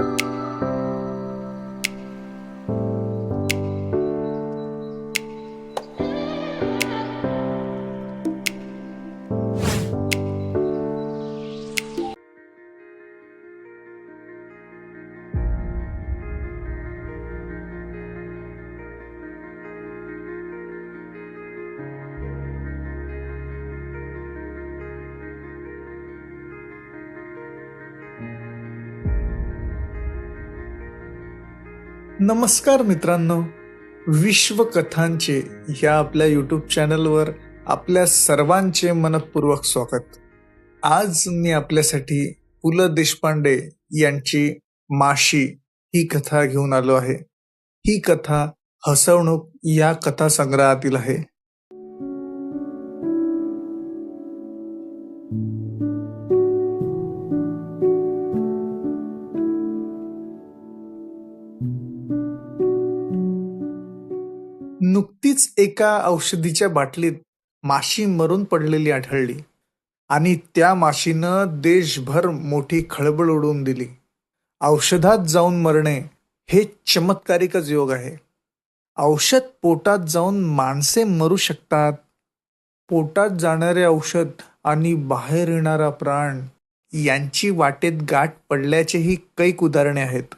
you नमस्कार मित्रांनो. विश्वकथांचे ह्या आपल्या यूट्यूब चॅनलवर आपल्या सर्वांचे मनपूर्वक स्वागत. आज मी आपल्यासाठी पु ल देशपांडे यांची माशी ही कथा घेऊन आलो आहे. ही कथा हसवणूक या कथा संग्रहातील आहे. नुकतीच एका औषधीच्या बाटलीत माशी मरून पडलेली आढळली. आणि त्या माशीनं देशभर मोठी खळबळ उडवून दिली. औषधात जाऊन मरणे हे चमत्कारिकच योग आहे. औषध पोटात जाऊन माणसे मरू शकतात. पोटात जाणारे औषध आणि बाहेर येणारा प्राण यांची वाटेत गाठ पडल्याचेही कैक उदाहरणे आहेत.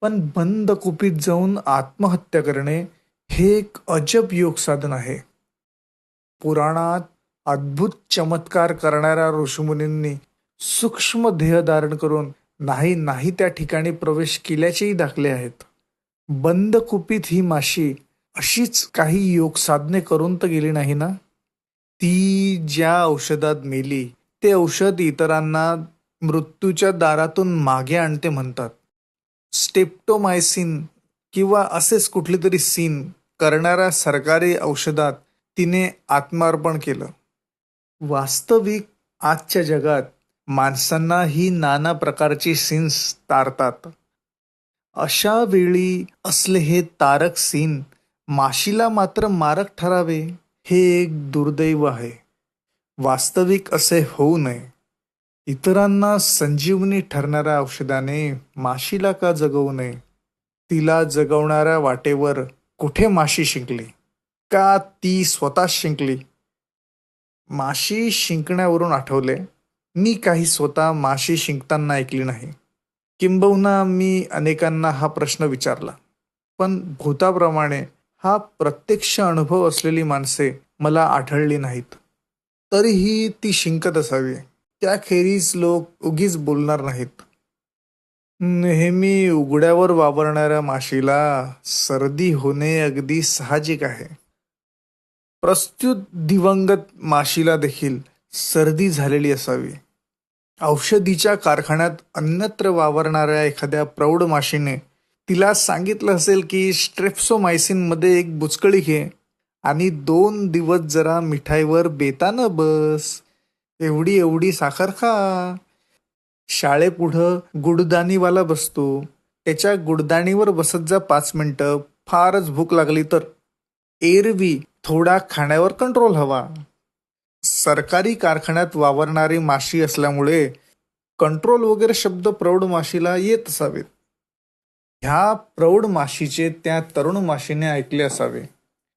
पण बंद कुपीत जाऊन आत्महत्या करणे हे एक अजब योग साधन आहे. पुराणात अद्भुत चमत्कार करणाऱ्या ऋषीमुनींनी सूक्ष्म ध्येय धारण करून नाही नाही त्या ठिकाणी प्रवेश केल्याचेही दाखले आहेत. बंद कुपीत ही माशी अशीच काही योग साधने करून तर गेली नाही ना? ती ज्या औषधात मेली ते औषध इतरांना मृत्यूच्या दारातून मागे आणते म्हणतात. स्टेप्टोमायसिन किंवा असेच कुठले तरी सीन करणाऱ्या सरकारी औषधात तिने आत्मार्पण केलं. वास्तविक आजच्या जगात माणसांना ही नाना प्रकारची सीन्स तारतात. अशा वेळी असले हे तारक सीन माशीला मात्र मारक ठरावे हे एक दुर्दैव आहे. वास्तविक असे होऊ नये. इतरांना संजीवनी ठरणाऱ्या औषधाने माशीला का जगवू नये? तिला जगवणाऱ्या वाटेवर कुठे माशी शिंकली? का ती स्वतः शिंकली? माशी शिंकण्यावरून आठवले मी काही स्वतः माशी शिंकताना ऐकली नाही. किंबहुना मी अनेकांना हा प्रश्न विचारला. पण भूताप्रमाणे हा प्रत्यक्ष अनुभव असलेली माणसे मला आढळली नाहीत. तरीही ती शिंकत असावी. त्याखेरीज लोक उगीच बोलणार नाहीत. नेहमी उघड्यावर वावरणाऱ्या माशीला सर्दी होणे अगदी साहजिक आहे. प्रस्तुत दिवंगत माशीला देखील सर्दी झालेली असावी. औषधीच्या कारखान्यात अन्यत्र वावरणाऱ्या एखाद्या प्रौढ माशीने तिला सांगितलं असेल की स्ट्रेप्सोमायसिनमध्ये एक बुचकळी घे आणि दोन दिवस जरा मिठाईवर बेतानं बस. एवढी एवढी साखर खा. शाळेपुढं गुडदाणीवाला बसतो. त्याच्या गुडदाणीवर बसत जा पाच मिनटं. फारच भूक लागली तर. एरवी थोडा खाण्यावर कंट्रोल हवा. सरकारी कारखान्यात वावरणारी माशी असल्यामुळे कंट्रोल वगैरे शब्द प्रौढ माशीला येत असावेत. ह्या प्रौढ माशीचे त्या तरुण माशीने ऐकले असावे.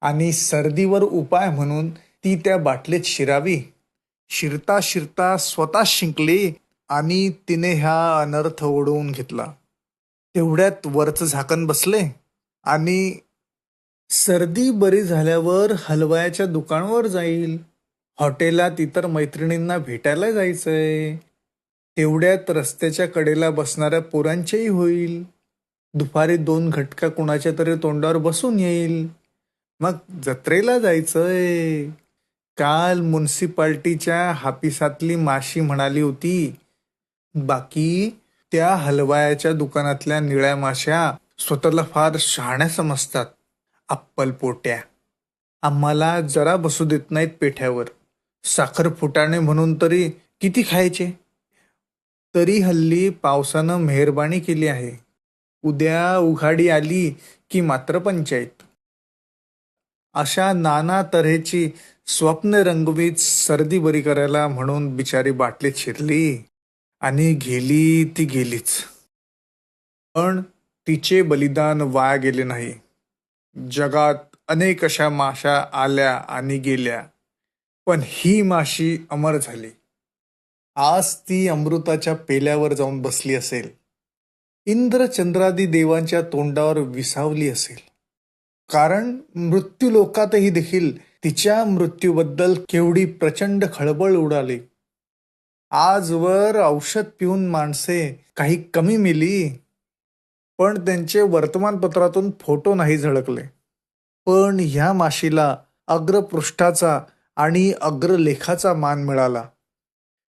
आणि सर्दीवर उपाय म्हणून ती त्या बाटलीत शिरावी. शिरता शिरता स्वतः शिंकली आणि तिने ह्या अनर्थ ओढवून घेतला. तेवढ्यात वरचं झाकण बसले. आणि सर्दी बरी झाल्यावर हलवायाच्या दुकानावर जाईल. हॉटेलात इतर मैत्रिणींना भेटायला जायचंय. तेवढ्यात रस्त्याच्या कडेला बसणाऱ्या पोरांचेही होईल. दुपारी दोन घटका कुणाच्या तरी तोंडावर बसून येईल. मग जत्रेला जायचंय. काल म्युन्सिपाल्टीच्या हापिसातली माशी म्हणाली होती बाकी त्या हलवायाच्या दुकानातल्या निळ्या माश्या स्वतःला फार शहाण्या समजतात. अप्पल पोट्या. आम्हाला जरा बसू देत नाहीत पेठ्यावर. साखर फुटाणे म्हणून तरी किती खायचे? तरी हल्ली पावसानं मेहरबानी केली आहे. उद्या उघाडी आली की मात्र पंचायत. अशा नाना तऱ्हेची स्वप्न रंगवीत सर्दी बरी करायला म्हणून बिचारी बाटली शिरली. आणि गेली ती गेलीच. पण तिचे बलिदान वाया गेले नाही. जगात अनेक अशा माशा आल्या आणि गेल्या पण ही माशी अमर झाली. आज ती अमृताच्या पेल्यावर जाऊन बसली असेल. इंद्रचंद्रादी देवांच्या तोंडावर विसावली असेल. कारण मृत्यू लोकातही देखील तिच्या मृत्यूबद्दल केवढी प्रचंड खळबळ उडाली. आजवर औषध पिऊन माणसे काही कमी मिली पण त्यांचे वर्तमानपत्रातून फोटो नाही झळकले. पण ह्या माशीला अग्रपृष्ठाचा आणि अग्रलेखाचा मान मिळाला.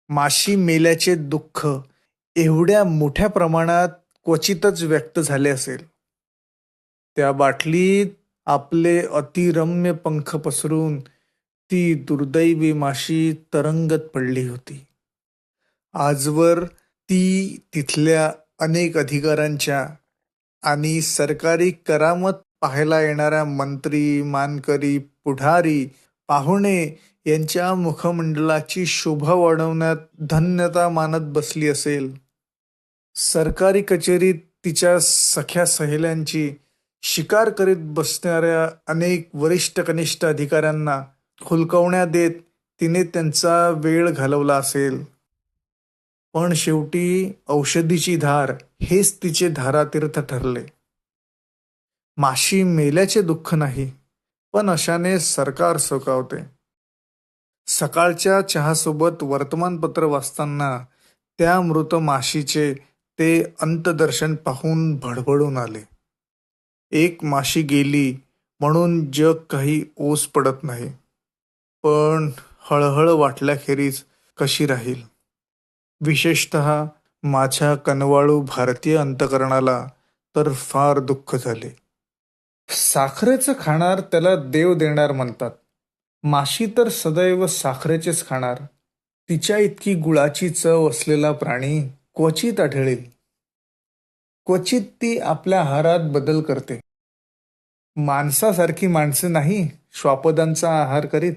माशी मेल्याचे दुःख एवढ्या मोठ्या प्रमाणात क्वचितच व्यक्त झाले असेल. त्या बाटलीत आपले अतिरम्य पंख पसरून ती दुर्दैवी माशी तरंगत पडली होती. आजवर ती तिथल्या अनेक अधिकाऱ्यांच्या आणि सरकारी करामत पाहायला येणाऱ्या मंत्री मानकरी पुढारी पाहुणे यांच्या मुखमंडलाची शोभा वाढवण्यात धन्यता मानत बसली असेल. सरकारी कचेरीत तिच्या सख्या सहेल्यांची शिकार करीत बसणाऱ्या अनेक वरिष्ठ कनिष्ठ अधिकाऱ्यांना हुलकवण्या देत तिने त्यांचा वेळ घालवला असेल. पण शेवटी औषधीची धार हेच तिचे धारातीर्थ ठरले. माशी मेल्याचे दुःख नाही पण अशाने सरकार सुकावते. सकाळच्या चहासोबत वर्तमानपत्र वाचताना त्या मृत माशीचे ते अंतदर्शन पाहून भडभडून आले. एक माशी गेली म्हणून जग काही ओस पडत नाही पण हळहळ वाटल्याखेरीज कशी राहील? विशेषत माझ्या कनवाळू भारतीय अंतकरणाला तर फार दुःख झाले. साखरेचं खाणार त्याला देव देणार म्हणतात. माशी तर सदैव साखरेचेच खाणार. तिच्या इतकी गुळाची चव असलेला प्राणी क्वचित आढळेल. क्वचित ती आपल्या आहारात बदल करते. माणसासारखी माणसं नाही श्वापदांचा आहार करीत.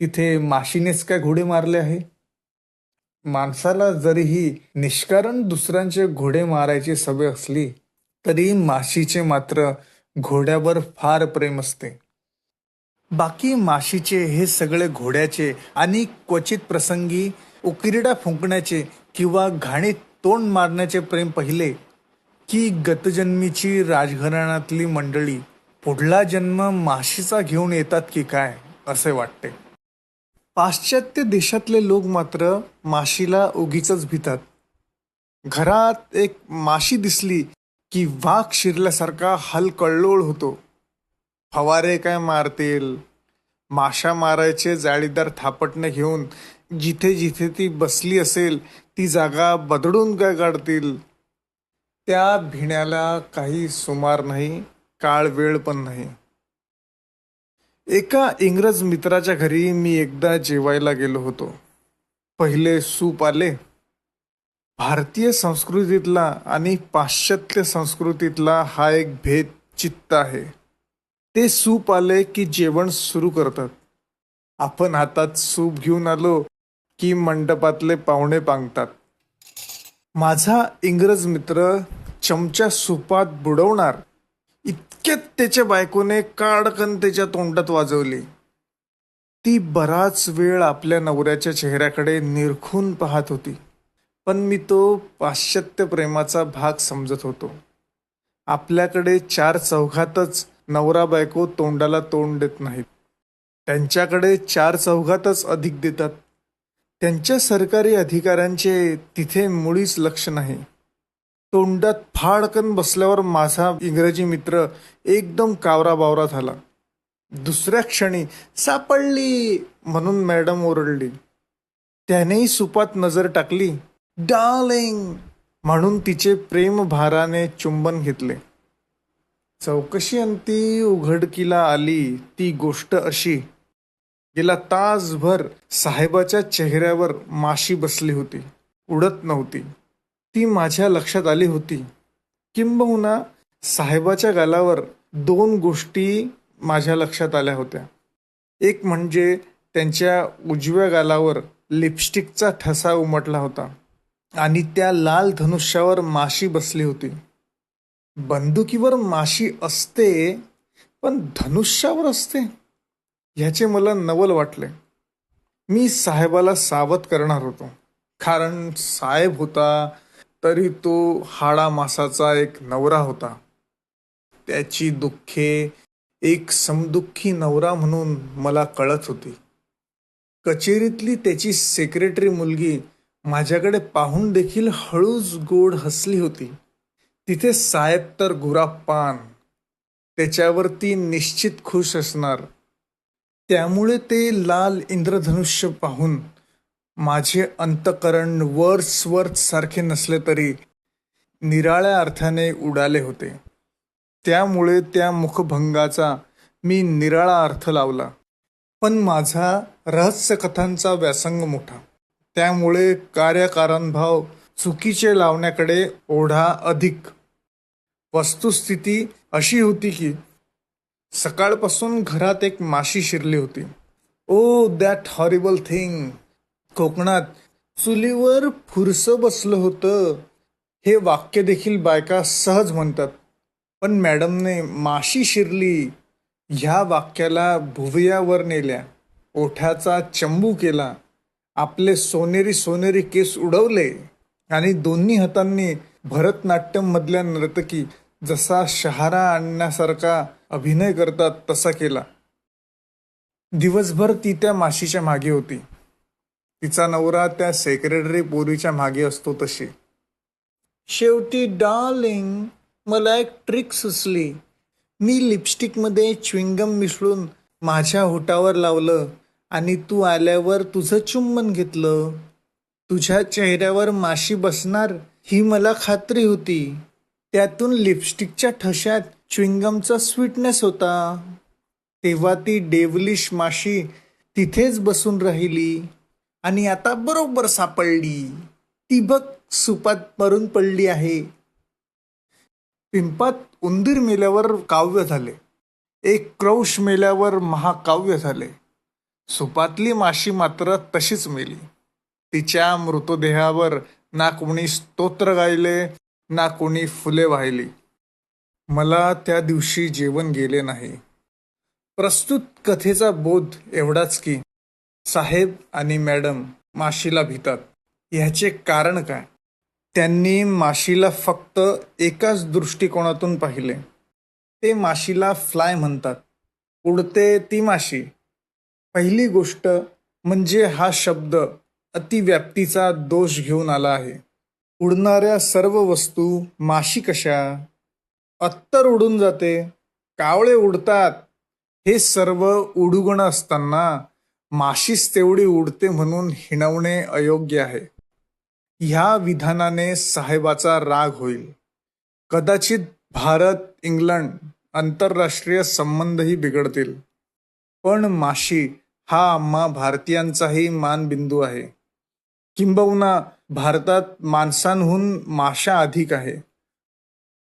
तिथे माशीनेच काय घोडे मारले आहे? माणसाला जरीही निष्कारण दुसऱ्यांचे घोडे मारायची सवय असली तरी माशीचे मात्र घोड्यावर फार प्रेम असते. बाकी माशीचे हे सगळे घोड्याचे आणि क्वचित प्रसंगी उकिरडा फुंकण्याचे किंवा घाणीत तोंड मारण्याचे प्रेम पाहिले की गतजन्मीची राजघराण्यातली मंडळी पुढला जन्म माशीचा घेऊन येतात की काय असे वाटते. पाश्चात्य देशातले लोक मात्र माशीला उगीच भितात. घरात एक माशी दिसली की वाघ शिरल्यासारखा हलकळलोळ होतो. फवारे काय मारतील? माशा मारायचे जाळीदार थापटणे घेऊन जिथे जिथे ती बसली असेल ती जागा बदडून काय काढतील? त्या भिण्याला काही सुमार नाही काळ वेळ पण नाही. एका इंग्रज मित्राच्या घरी मी एकदा जेवायला गेलो होतो. पहिले सूप आले. भारतीय संस्कृतीतला आणि पाश्चात्य संस्कृतीतला हा एक भेद चित्त आहे. ते सूप आले की जेवण सुरू करतात. आपण हातात सूप घेऊन आलो की मंडपातले पाहुणे पांगतात. माझा इंग्रज मित्र चमच्या सुपात बुडवणार इतक्यात त्याच्या बायकोने काडकन त्याच्या तोंडात वाजवली. ती बराच वेळ आपल्या नवऱ्याच्या चेहऱ्याकडे निरखून पाहत होती. पण मी तो पाश्चात्य प्रेमाचा भाग समजत होतो. आपल्याकडे चार चौघातच नवरा बायको तोंडाला तोंड देत नाहीत. त्यांच्याकडे चार चौघातच अधिक देतात. त्यांच्या सरकारी अधिकाऱ्यांचे तिथे मुळीच लक्ष नाही. तोंडात फाडकन बसल्यावर माझा इंग्रजी मित्र एकदम कावरा बावरा झाला. दुसऱ्या क्षणी सापडली म्हणून मॅडम ओरडली. त्यानेही सुपात नजर टाकली. डार्लिंग म्हणून तिचे प्रेम भाराने चुंबन घेतले. चौकशी अंती उघडकीला आली. ती गोष्ट अशी गेला तासभर साहेबाच्या चेहऱ्यावर माशी बसली होती. उडत नव्हती. ती माझ्या लक्षात आली होती. किंबहुना साहेबाच्या गालावर दोन गोष्टी माझ्या लक्षात आल्या होत्या. एक म्हणजे त्यांच्या उजव्या गालावर लिपस्टिकचा ठसा उमटला होता आणि त्या लाल धनुष्यावर माशी बसली होती. बंदुकीवर माशी असते पण धनुष्यावर असते ह्याचे मला नवल वाटले. मी साहेबाला सावध करणार होतो. कारण साहेब होता तरी तो हाडा मासाचा एक नवरा होता. त्याची दुःखे एक समदुःखी नवरा म्हणून मला कळत होती. कचेरीतली त्याची सेक्रेटरी मुलगी माझ्याकडे पाहून देखील हळूच गोड हसली होती. तिथे साहेब तर गुरापान त्याच्यावरती निश्चित खुश असणार. त्यामुळे ते लाल इंद्रधनुष्य पाहून माझे अंतकरण वर्स स्वर सारखे नसले तरी निराळ्या अर्थाने उडाले होते. त्यामुळे त्या मुखभंगाचा मी निराळा अर्थ लावला. पण माझा रहस्यकथांचा व्यासंग मोठा. त्यामुळे कार्यकारणभाव चुकीचे लावण्याकडे ओढा अधिक. वस्तुस्थिती अशी होती की सकाळपासून घरात एक माशी शिरली होती. ओ दॅट हॉरिबल थिंग कोकणात चुलीवर फुरसं बसलं होतं. हे वाक्य देखील बायका सहज म्हणतात. पण मॅडमने माशी शिरली. ह्या वाक्याला भुवयावर नेल्या. ओठ्याचा चंबू केला. आपले सोनेरी सोनेरी केस उडवले. आणि दोन्ही हातांनी भरतनाट्यम मधल्या नर्तकी जसा शहारा आणण्यासारखा अभिनय करतात तसा केला. दिवसभर ती त्या माशीच्या मागे होती. तिचा नवरा त्या सेक्रेटरी पोरीच्या मागे असतो तशी. शेवटी डार्लिंग मला एक ट्रिक सुचली. मी लिपस्टिकमध्ये च्विंगम मिसळून माझ्या होटावर लावलं आणि तू आल्यावर तुझं चुंबन घेतलं. तुझ्या चेहऱ्यावर माशी बसणार ही मला खात्री होती. त्यातून लिपस्टिकच्या ठशात च्विंगमचा स्वीटनेस होता. तेव्हा ती डेवलिश माशी तिथेच बसून राहिली. आणि आता बरोबर सापडली. ती बघ सुपात मरून पडली आहे. पिंपात उंदीर मेल्यावर काव्य झाले. एक क्रौश मेल्यावर महाकाव्य झाले. सुपातली माशी मात्र तशीच मेली. तिच्या मृतदेहावर ना कोणी स्तोत्र गायले ना कोणी फुले वाहिली. मला त्या दिवशी जेवण गेले नाही. प्रस्तुत कथेचा बोध एवढाच की साहेब आणि मॅडम माशीला भितात. ह्याचे कारण काय? त्यांनी माशीला फक्त एकाच दृष्टिकोनातून पाहिले. ते माशीला फ्लाय म्हणतात. उडते ती माशी. पहिली गोष्ट म्हणजे हा शब्द अतिव्याप्तीचा दोष घेऊन आला आहे. उडणाऱ्या सर्व वस्तू माशी कशा? अत्तर उडून जाते. कावळे उडतात. हे सर्व उडुगण असताना माशीच तेवढी उडते म्हणून हिणवणे अयोग्य आहे. ह्या विधानाने साहेबाचा राग होईल. कदाचित भारत इंग्लंड आंतरराष्ट्रीय संबंधही बिघडतील. पण माशी हा आम्हा भारतीयांचाही मानबिंदू आहे. किंबहुना भारतात माणसांहून माशा अधिक आहे.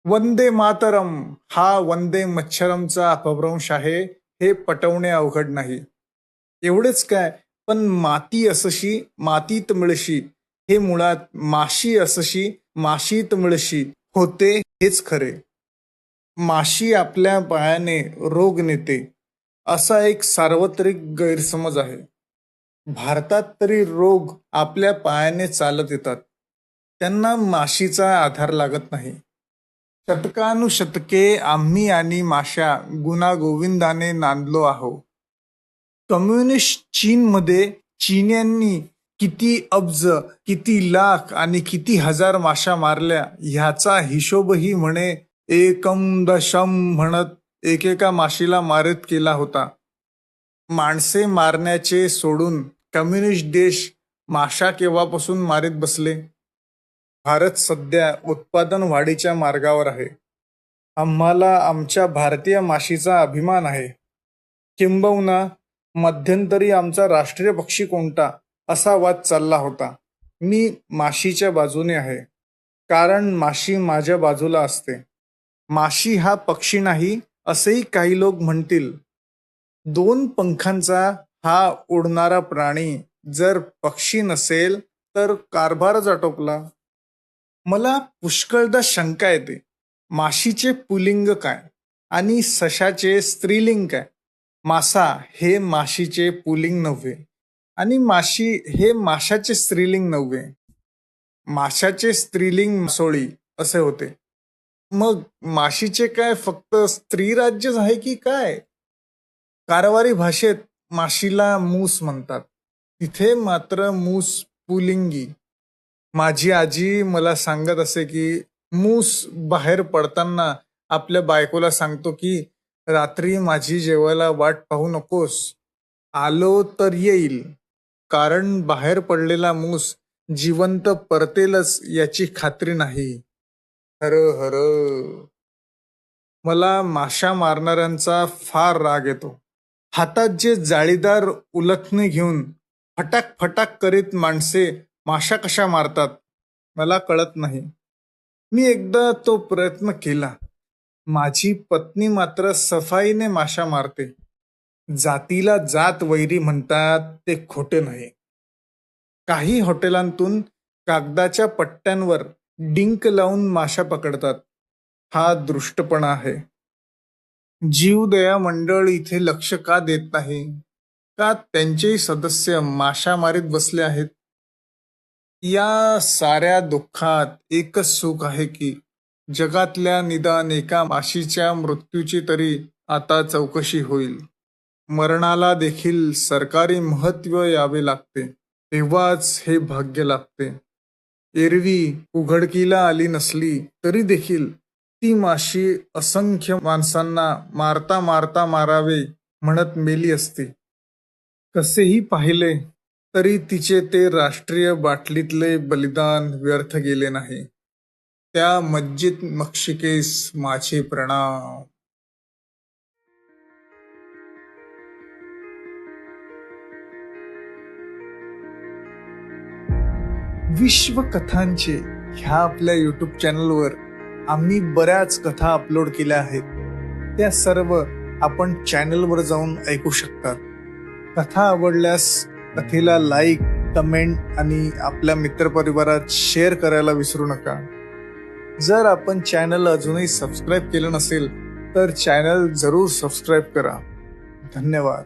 वंदे मातरम हा वंदे मच्छरमचा अपभ्रंश आहे हे पटवणे अवघड नाही. एवढेच काय? पण माती असशी मातीत मिळशी हे मुळात माशी असशी माशीत मिळशी होते हेच खरे. माशी आपल्या पायाने रोग नेते असा एक सार्वत्रिक गैरसमज आहे. भारतात तरी रोग आपल्या पायाने चालत येतात. त्यांना माशीचा आधार लागत नाही. शतकानुशतके आम्ही आणि माशा गुणागोविंदाने नांदलो आहो कम्युनिस्ट चीनमध्ये चीन्यांनी किती अब्ज किती लाख आणि किती हजार माशा मारल्या ह्याचा हिशोबही म्हणे एकम दशम म्हणत एकेका माशीला मारित केला होता. माणसे मारण्याचे सोडून कम्युनिस्ट देश माशा केव्हापासून मारीत बसले? भारत सध्या उत्पादन वाढीच्या मार्गावर आहे. आम्हाला आमच्या भारतीय माशीचा अभिमान आहे. किंबहुना मध्यंतरी आमचा राष्ट्रीय पक्षी कोणता असा वाद चालला होता. मी माशीच्या बाजूने आहे. कारण माशी माझ्या बाजूला असते. माशी हा पक्षी नाही असेही काही लोक म्हणतील. दोन पंखांचा हा उडणारा प्राणी जर पक्षी नसेल तर कारभारच आटोपला मला पुष्कळदा शंका येते. माशीचे पुलिंग काय? आणि सशाचे स्त्रीलिंग काय? मासा हे माशीचे पुलिंग नव्हे आणि माशी हे माशाचे स्त्रीलिंग नव्हे. माशाचे स्त्रीलिंग सोळी असे होते. मग माशीचे काय फक्त स्त्री राज्यच आहे की काय? कारवारी भाषेत माशीला मूस म्हणतात. तिथे मात्र मूस पुलिंगी. माझी आजी मला सांगत असे की मूस बाहेर पडताना आपल्या बायकोला सांगतो की रात्री माझी जेवायला वाट पाहू नकोस. आलो तर येईल. कारण बाहेर पडलेला मूस जिवंत परतेलच याची खात्री नाही. हर हर. मला माशा मारणाऱ्यांचा फार राग येतो. हातात जे जाळीदार उलथणी घेऊन फटाक फटाक करीत माणसे माशा कशा मारतात? मला कळत नाही. मी एकदा तो प्रयत्न केला. माझी पत्नी मात्र सफाईने माशा मारते. जातीला जात वैरी म्हणतात ते खोटे नाही. काही हॉटेलांतून कागदाच्या पट्ट्यांवर डिंक लावून माशा पकडतात. हा दृष्टपणा आहे. जीवदया मंडळ इथे लक्ष का देत नाही? का त्यांचेही सदस्य माशा मारीत बसले आहेत? या साऱ्या दुःखात एकच सुख आहे की जगातल्या निदान एका माशीच्या मृत्यूची तरी आता चौकशी होईल. मरणाला देखील सरकारी महत्त्व यावे लागते तेव्हाच हे भाग्य लागते. एरवी उघडकीला आली नसली तरी देखील ती माशी असंख्य माणसांना मारता मारता मारावे म्हणत मेली असती. कसेही पाहिले तरी तिचे ते राष्ट्रीय बाटलीतले बलिदान व्यर्थ गेले नाही. त्या मज्जिद मक्षिकेस माझे प्रणाम. विश्व कथांचे ह्या आपल्या युट्यूब चॅनलवर आम्ही बऱ्याच कथा अपलोड केल्या आहेत. त्या सर्व आपण चॅनलवर जाऊन ऐकू शकतात. कथा आवडल्यास कथेला लाईक कमेंट आणि आपल्या मित्रपरिवारात शेअर करायला विसरू नका. जर आपण चॅनल अजूनही सबस्क्राईब केलं नसेल तर चॅनल जरूर सबस्क्राईब करा. धन्यवाद.